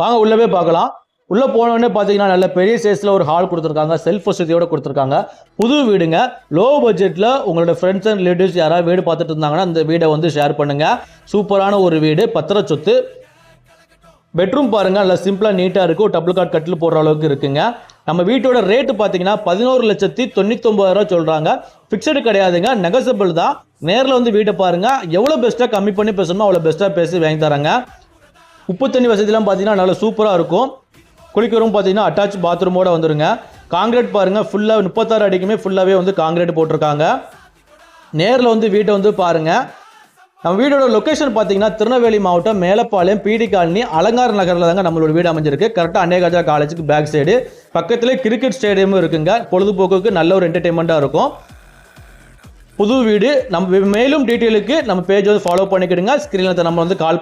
வாங்க உள்ளவே பார்க்கலாம். உள்ளே போனோடனே பார்த்தீங்கன்னா நல்ல பெரிய சைஸில் ஒரு ஹால் கொடுத்துருக்காங்க. செல்ஃப் வசதியோடு கொடுத்துருக்காங்க. புது வீடுங்க. லோ பட்ஜெட்டில் உங்களோட ஃப்ரெண்ட்ஸ் அண்ட் ரிலேட்டிவ்ஸ் யாராவது வீடு பார்த்துட்டு இருந்தாங்கன்னா அந்த வீடை வந்து ஷேர் பண்ணுங்கள் சூப்பரான ஒரு வீடு. பத்திர சொத்து பெட்ரூம் பாருங்கள் நல்லா சிம்பிளாக நீட்டாக இருக்கும் டபுள் கார்ட் கட்டில் போடுற அளவுக்கு இருக்குங்க. நம்ம வீட்டோட ரேட்டு பார்த்தீங்கன்னா பதினோரு லட்சத்தி தொண்ணூத்தொம்பதாயிரம் சொல்கிறாங்க ஃபிக்ஸடு கிடையாதுங்க. நெகசபிள் தான். நேரில் வந்து வீட்டை பாருங்கள் எவ்வளோ பெஸ்ட்டாக கம்மி பண்ணி பேசணுமோ அவ்வளோ பெஸ்ட்டாக பேசி வாங்கி தராங்க. உப்பு தண்ணி வசதிலாம் பார்த்தீங்கன்னா நல்லா சூப்பராக இருக்கும். குளிக்கிறோம் பார்த்தீங்கன்னா அட்டாச் பாத்ரூமோட வந்துருங்க. காங்கிரீட் பாருங்கள் ஃபுல்லாக முப்பத்தாறு அடிக்குமே ஃபுல்லாகவே வந்து காங்கிரீட் போட்டிருக்காங்க. நேரில் வந்து வீட்டை வந்து பாருங்கள் நம்ம வீடோட லொக்கேஷன் பார்த்தீங்கன்னா திருநெல்வேலி மாவட்டம் மேலப்பாளையம் பிடி காலனி அலங்கார நகரில் தாங்க நம்மளோட வீடு அமைஞ்சிருக்கு. கரெக்டாக அநேகாஜா காலேஜுக்கு பேக் சைடு பக்கத்தில் கிரிக்கெட் ஸ்டேடியமும் இருக்குங்க. பொழுதுபோக்குக்கு நல்ல ஒரு என்டர்டெயின்மெண்ட்டாக இருக்கும். புது வீடு. நம்ம மேலும் டீட்டெயிலுக்கு நம்ம பேஜ் வந்து ஃபாலோ பண்ணிக்கிடுங்க. ஸ்க்ரீனில் நம்ம வந்து கால்